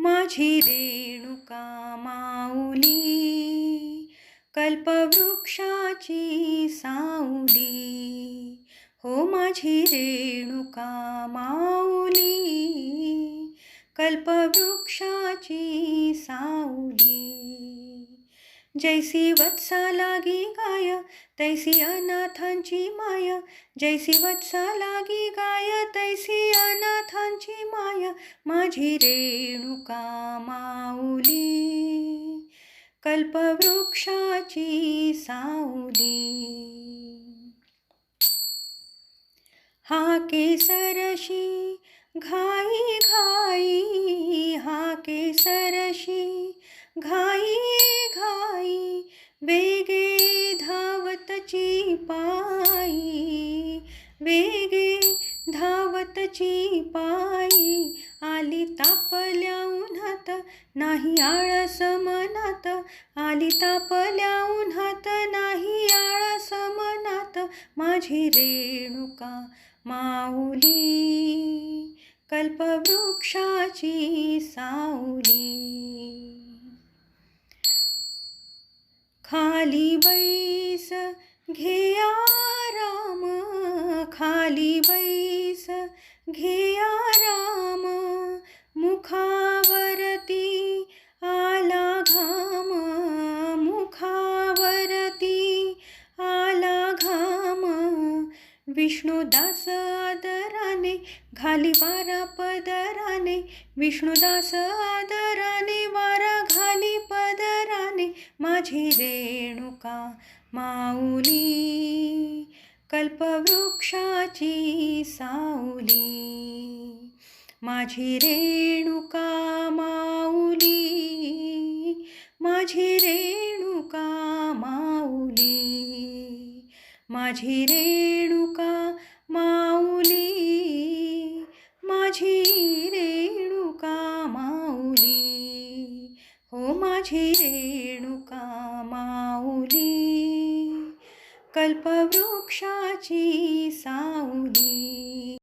माझी रेणुका माऊली कल्पवृक्षाची साऊली. हो माझी रेणुका माऊली कल्पवृक्षाची साऊली. जैसी वत्सा लागी गाय तैसी अनाथांची माय. जैसी वत्सा लागी गाय तैसी अनाथांची माय. माझी रेणुका माऊली कल्पवृक्षाची सावली हा केसरशी घाई घाई हा केसरशी घाई वेगे धावतची पायी वेगे धावतची पायी आली तापल्या उन्हात नाही आळस मनात. आली तापल्या उन्हात नाही आळस मनात. माझी रेणुका माऊली कल्पवृक्षाची सावली. खाली बैस घेया राम खाली बैस घेया राम मुखावरती आला घाम. मुखावरती आला घाम. विष्णुदास आदराने घाली वारा पदराने. विष्णुदास आदराने वारा घाली पदराने माझी रेणुका माऊली कल्पवृक्षाची साऊली. माझी रेणुका माऊली माझी रेणुका माऊली. माझी रेणुका हो माझी रेणुका माऊली कल्पवृक्षाची सावली